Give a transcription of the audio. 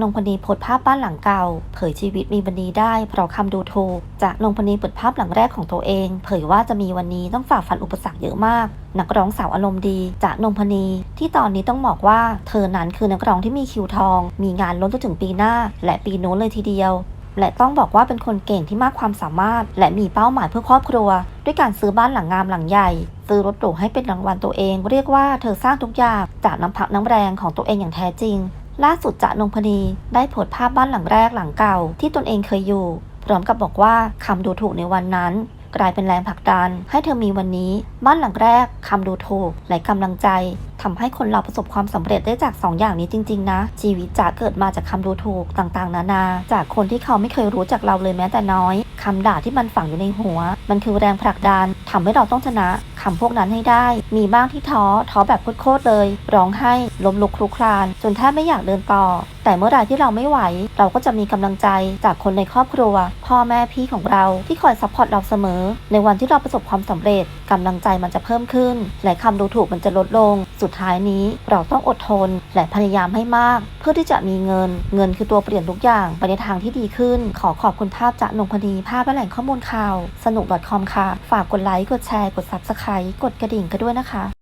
นงพนีโพสภาพบ้านหลังเก่า เผยชีวิตมีวันนี้ได้เพราะคำดูถูกจากนงพนีเปิดภาพหลังแรกของตัวเอง เผยว่าจะมีวันนี้ต้องฝ่าฟันอุปสรรคเยอะมาก นักร้องสาวอารมณ์ดีจากนงพนีที่ตอนนี้ต้องบอกว่าเธอนั้นคือนักร้องที่มีคิวทอง มีงานล้นจนถึงปีหน้า และปีโน้นเลยทีเดียว และต้องบอกว่าเป็นคนเก่งที่มากความสามารถ และมีเป้าหมายเพื่อครอบครัว ด้วยการซื้อบ้านหลังงามหลังใหญ่ซื้อรถหรูให้เป็นรางวัลตัวเอง เรียกว่าเธอสร้างทุกอย่างจากน้ำพักน้ำแรงของตัวเองอย่างแท้จริง ล่าสุดจะนงพนีได้โพสต์ภาพบ้านหลังแรกหลังเก่า ที่ตนเองเคยอยู่ พร้อมกับบอกว่าคำดูถูกในวันนั้น กลายเป็นแรงผลักดัน ให้เธอมีวันนี้ บ้านหลังแรกคำดูถูกและกำลังใจทำให้คนเราประสบความสำเร็จได้จากสองอย่างนี้จริง ๆ นะ ชีวิตจะเกิดมาจากคำดูถูกต่างๆ นานา จากคนที่เขาไม่เคยรู้จักเราเลยแม้แต่น้อยคำด่าที่มันฝังอยู่ในหัว มันคือแรงผลักดันทำให้เราต้องชนะ คำพวกนั้นให้ได้ มีบ้างที่ท้อท้อแบบโคตรเลย ร้องไห้ล้มลุกคลุกคลาน จนแทบไม่อยากเดินต่อแต่เมื่อไรที่เราไม่ไหว เราก็จะมีกำลังใจจากคนในครอบครัว พ่อแม่พี่ของเราที่คอยซัพพอร์ตเราเสมอ ในวันที่เราประสบความสำเร็จกำลังใจมันจะเพิ่มขึ้น และคำดูถูกมันจะลดลง สุดท้ายนี้เราต้องอดทน และพยายามให้มาก เพื่อที่จะมีเงิน เงินคือตัวเปลี่ยนทุกอย่างไปในทางที่ดีขึ้น ขอขอบคุณภาพจากนงพนีภาพและแหล่งข้อมูลข่าว สนุก .com ค่ะ ฝากกดไลค์กดแชร์กด subscribe กดกระดิ่งกันด้วยนะคะ